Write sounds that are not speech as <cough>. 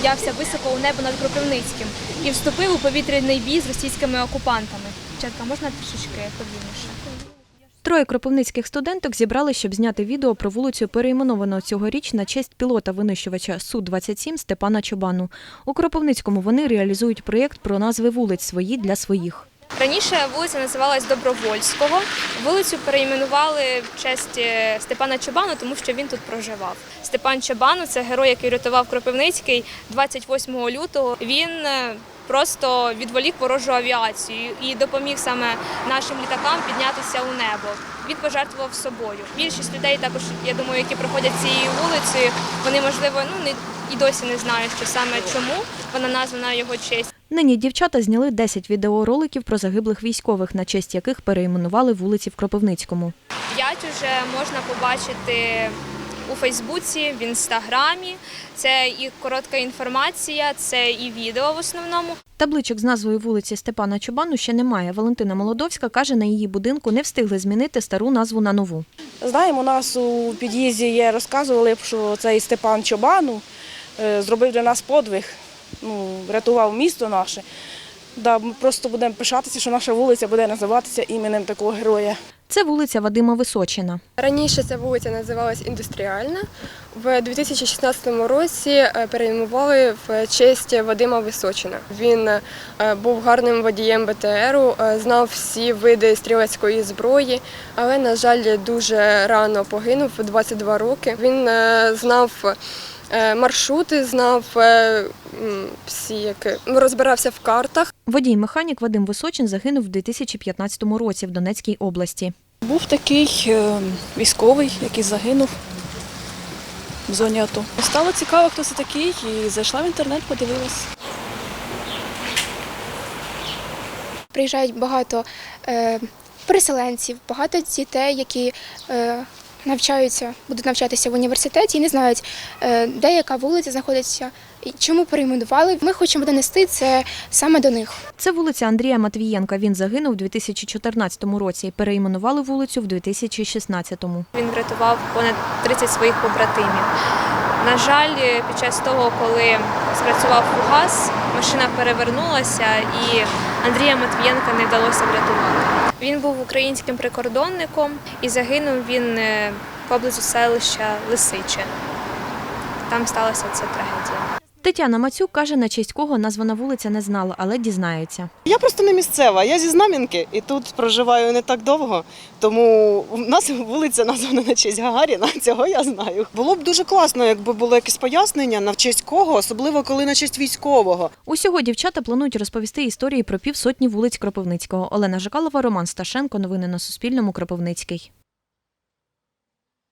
піднявся високо у небо над Кропивницьким і вступив у повітряний бій з російськими окупантами. Чатка, можна трішечки повільніше? Троє кропивницьких студенток зібрали, щоб зняти відео про вулицю, перейменованого цьогоріч на честь пілота-винищувача Су-27 Степана Чобану. У Кропивницькому вони реалізують проєкт про назви вулиць свої для своїх. Раніше вулиця називалась Добровольського. Вулицю перейменували в честь е, Степана Чобану, тому що він тут проживав. Степан Чобану це герой, який рятував Кропивницький 28 лютого. Він е, просто відволік ворожу авіацію і допоміг саме нашим літакам піднятися у небо. Він пожертвував собою. Більшість людей також, я думаю, які проходять цією вулицею, вони можливо ну не і досі не знають, що саме чому вона названа його честь. Нині дівчата зняли 10 відеороликів про загиблих військових, на честь яких перейменували вулиці в Кропивницькому. П'ять уже можна побачити у Фейсбуці, в інстаграмі. Це і коротка інформація, це і відео в основному. Табличок з назвою вулиці Степана Чобану ще немає. Валентина Молодовська каже, на її будинку не встигли змінити стару назву на нову. Знаємо, у нас у під'їзді є, розказували, що цей Степан Чобану зробив для нас подвиг, ну, врятував місто наше. Да, ми просто будемо пишатися, що наша вулиця буде називатися іменем такого героя. Це вулиця Вадима Височина. Раніше ця вулиця називалась Індустріальна. В 2016 році е, перейменували в честь Вадима Височина. Він е, був гарним водієм БТРу, е, знав всі види стрілецької зброї, але, на жаль, дуже рано погинув 22 роки. Він е, знав е, маршрути, знав е, всі, як розбирався в картах. Водій-механік Вадим Височин загинув в 2015 році в Донецькій області. Був такий е, військовий, який загинув в зоні АТО. Стало цікаво, хто це такий, і зайшла в інтернет, подивилась. приїжджають багато е, переселенців, багато дітей, які е, навчаються, будуть навчатися в університеті і не знають, е, де яка вулиця знаходиться, і чому перейменували. Ми хочемо донести це саме до них. Це вулиця Андрія Матвієнка. Він загинув у 2014 році. Перейменували вулицю в 2016-му. Він врятував понад 30 своїх побратимів. На жаль, під час того, коли спрацював фугас, машина перевернулася і Андрія Матвієнка не вдалося врятувати. Він був українським прикордонником і загинув він е, поблизу селища Лисиче. Там сталася ця трагедія. Тетяна Мацюк каже, на честь кого названа вулиця не знала, але дізнається. Я просто не місцева, я зі Знам'янки і тут проживаю не так довго, тому у нас вулиця названа на честь Гагаріна, <laughs> цього я знаю. Було б дуже класно, якби було якесь пояснення на честь кого, особливо коли на честь військового. Усього дівчата планують розповісти історії про півсотні вулиць Кропивницького. Олена Жикалова, Роман Сташенко. Новини на Суспільному. Кропивницький.